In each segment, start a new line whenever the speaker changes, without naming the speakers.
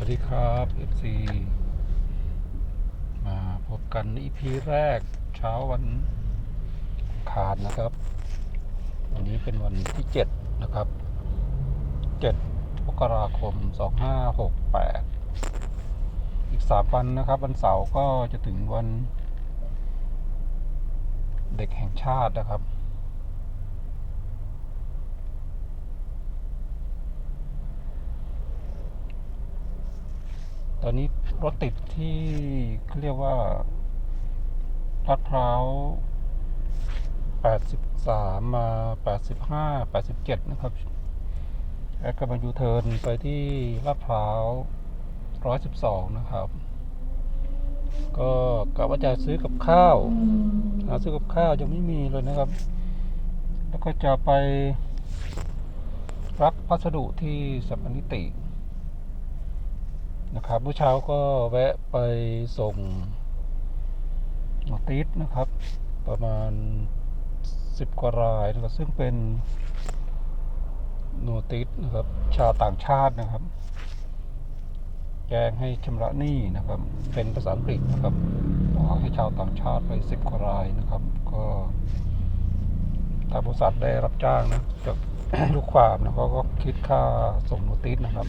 วัสดีครับ FC มาพบกัน EP แรกเช้าวันอังคารนะครับ วันนี้เป็นวันที่ 7 นะครับ 7มกราคม 2568 อีก 3 วันนะครับ วันเสาร์ก็จะถึงวัน เด็กแห่งชาตินะครับ อนนี้รถติดที่เขาเรียกว่าลาดพร้าว 83 มา 85 87 นะครับ แล้วก็มายูเทิร์นไปที่ลาดพร้าว 112 นะครับ ก็กะว่าจะซื้อกับข้าว หาซื้อกับข้าวยังไม่มีเลยนะครับ แล้วก็จะไปรับพัสดุที่สัปนิติ นะครับเมื่อเช้าก็แวะไปส่งหมอติสนะครับ ประมาณสิบกว่ารายนะครับซึ่งเป็นโนติสนะครับ ชาวต่างชาตินะครับ แจ้งให้ชำระหนี้นะครับ เป็นภาษาอังกฤษนะครับบอให้ชาวต่างชาติไปสิบกว่ารายนะครับ ก็ทางบริษัทได้รับจ้างนะจากลูกความนะเขาก็คิดค่าส่งโนติสนะครับ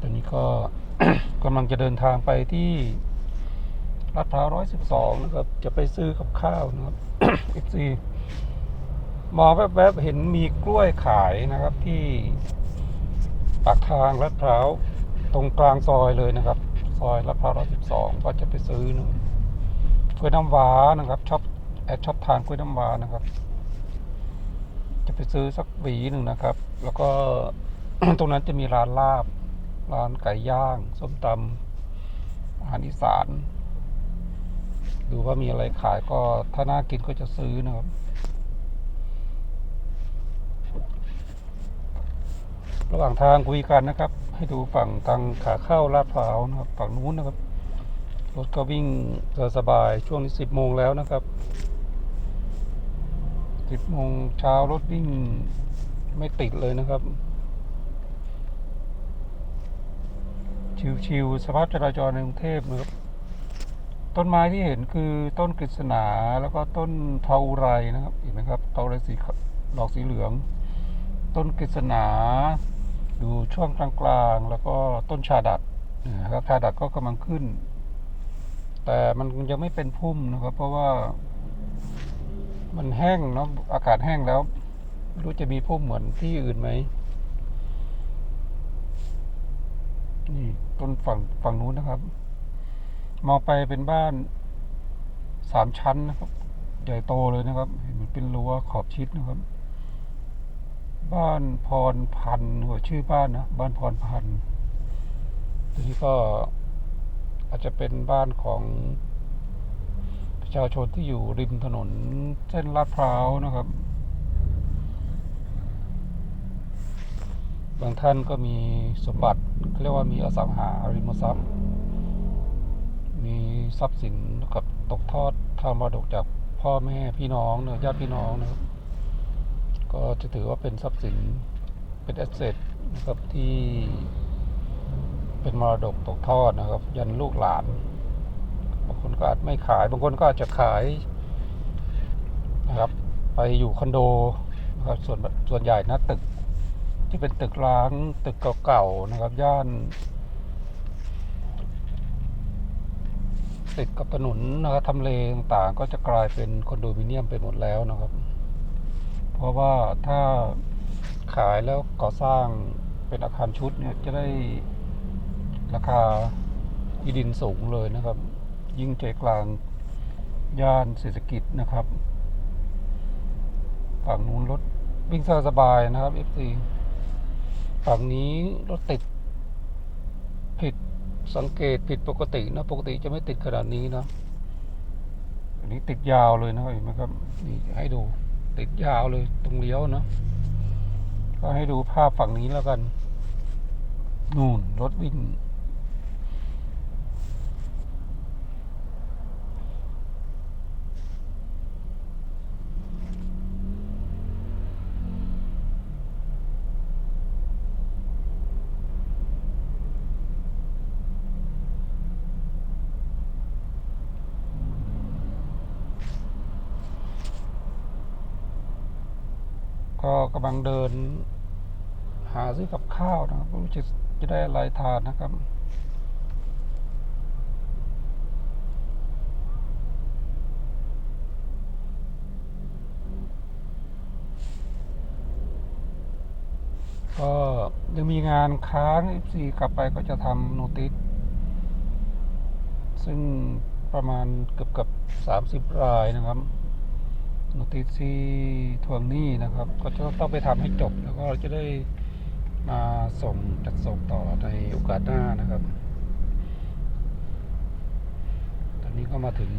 ตอนนี้ ก็กำลังจะเดินทางไปที่ลาดพร้าวร้อยสิบสองนะครับ จะไปซื้อกับข้าวนะครับเอฟซีมองแวบๆเห็นมีกล้วยขายนะครับ ที่ปากทางลาดพร้าวตรงกลางซอยเลยนะครับ ซอยลาดพร้าวร้อยสิบสองก็จะไปซื้อนะกล้วยน้ำว้านะครับชอบแอดชอบทานกล้วยน้ำว้านะครับ จะไปซื้อสักหวีหนึ่งนะครับ แล้วก็ตรงนั้นจะมีร้านลาบ ร้านไก่ย่าง ส้มตำอาหารอีสาน ดูว่ามีอะไรขายก็ถ้าน่ากินก็จะซื้อนะครับ ระหว่างทางคุยกันนะครับ ให้ดูฝั่งทางขาเข้าลาดพร้าวนะครับ ฝั่งนู้นนะครับ รถก็วิ่งสบายช่วงนี้สิบโมงแล้วนะครับสิบโมงเช้ารถวิ่งไม่ติดเลยนะครับ ชิวๆสภาพจราจรในกรุงเทพนะครับต้นไม้ที่เห็นคือต้นกฤษณาแล้วก็ต้นเทาไรนะครับเห็นไหมครับเทาไรสีดอกสีเหลือง ต้นกฤษณาดูช่วงกลางๆ แล้วก็ต้นชาดัดนะครับชาดัดก็กำลังขึ้น แต่มันยังไม่เป็นพุ่มนะครับ เพราะว่า มันแห้งเนาะอากาศแห้งแล้วไม่รู้จะมีพุ่มเหมือนที่อื่นไหมนี่ ต้นฝั่งฝั่งนู้นนะครับ มองไปเป็นบ้านสามชั้นนะครับ ใหญ่โตเลยนะครับ เห็นมันเป็นรั้วขอบชิดนะครับ บ้านพรพันธ์หัวชื่อบ้านนะบ้านพรพันธ์ทีนี้ก็อาจจะเป็นบ้านของประชาชนที่อยู่ริมถนนเส้นลาดพร้าวนะครับางท่านก็มีสมบัติเขาเรียกว่ามีอสังหาริมทรัพย์ มีทรัพย์สินกับตกทอดทางมรดกจากพ่อแม่พี่น้องเนอะญาติพี่น้องนะครับ ก็จะถือว่าเป็นทรัพย์สินเป็นแอสเซทนะครับที่เป็นมรดกตกทอดนะครับ ยันลูกหลานบางคนก็อาจไม่ขายบางคนก็อาจจะขายนะครับ ไปอยู่คอนโดนะครับส่วนส่วนใหญ่นะตึก ที่เป็นตึกร้างตึกเก่าๆนะครับ ย่าน ติดกับถนนนะครับทำเลต่างๆก็จะกลายเป็นคอนโดมิเนียมไปหมดแล้วนะครับ เพราะว่าถ้าขายแล้วก่อสร้างเป็นอาคารชุดเนี่ยจะได้ราคาที่ดินสูงเลยนะครับ ยิ่งใจกลางย่านเศรษฐกิจนะครับ ฝั่งนู้นรถวิ่งสบายนะครับ FC ฝั่งนี้รถติด ผิดสังเกตผิดปกตินะ ปกติจะไม่ติดขนาดนี้นะอันนี้ติดยาวเลยนะเห็นไหมครับนี่ให้ดู ติดยาวเลยตรงเลี้ยวนะก็ให้ดูภาพฝั่งนี้แล้วกัน นู่นรถวิ่ง ก็กำลังเดิน หาซื้อกับข้าวนะครับไม่รู้จะจะได้อะไรทานนะครับก็ยังมีงานค้าง FC กลับไปก็จะทำโนติสซึ่งประมาณเกือบกับสามสิบรายนะครับ โนติสที่ทวงหนี้นะครับ ก็จะต้องไปทำให้จบแล้วก็จะได้มาส่งจัดส่งต่อในโอกาสหน้านะครับ ตอนนี้ก็มาถึง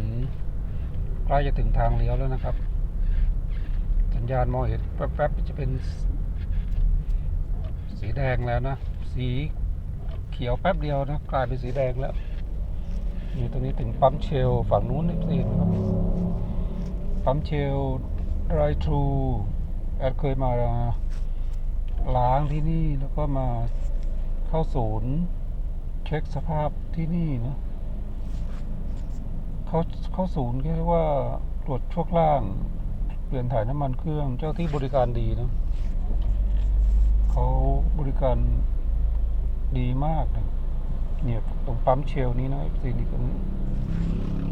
ใกล้จะถึงทางเลี้ยวแล้วนะครับ สัญญาณมองเห็นแป๊บๆจะเป็น สีแดงแล้วนะ สีเขียวแป๊บเดียวนะกลายเป็นสีแดงแล้วนี่ตรงนี้ถึงปั๊มเชล ฝั่งนู้นนี่สิครับ ปั๊มเชลไรทรูแอดเคยมาล้างที่นี่แล้วก็มาเข้าศูนย์ เช็คสภาพที่นี่นะเขาเข้าศูนย์ก็เรียกว่าตรวจช่วงล่าง เปลี่ยนถ่ายน้ำมันเครื่องเจ้าที่บริการดีนะเขาบริการดีมากเลยเนี่ยตรงปั๊มเชลนี้นะซีนี่ก็โ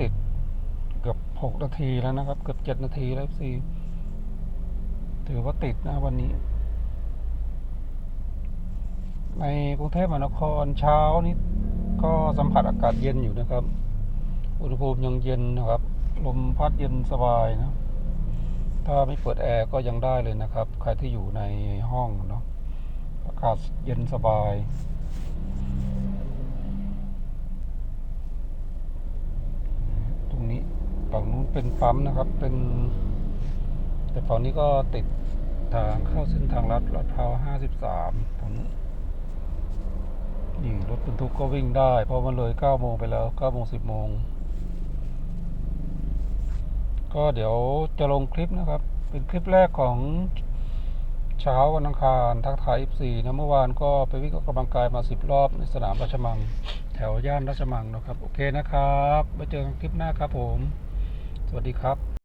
ติดเกือบหกนาทีแล้วนะครับ เกือบเจ็ดนาทีแล้วซีถือว่าติดนะวันนี้ ในกรุงเทพมหานครเช้านี้ก็สัมผัสอากาศเย็นอยู่นะครับ อุณหภูมิยังเย็นนะครับ ลมพัดเย็นสบายนะ ถ้าไม่เปิดแอร์ก็ยังได้เลยนะครับ ใครที่อยู่ในห้องเนาะอากาศเย็นสบาย ตรงนี้ ฝั่งนู้นเป็นปั๊มนะครับ เป็น แต่ฝั่งนี้ก็ติดทางเข้าเส้นทางลัดลาดพร้าวห้าสิบสามนี่รถบรรทุกก็วิ่งได้ เพราะมันเลย9โมงไปแล้ว9โมง10โมง ก็เดี๋ยวจะลงคลิปนะครับ เป็นคลิปแรกของเช้าวันอังคารทักทาย F4 นะเมื่อวานก็ไปวิ่งออกกำลังกายมา 10 รอบในสนามราชมัง แถวย่านราชมังนะครับ โอเคนะครับไว้เจอกันคลิปหน้าครับผม สวัสดีครับ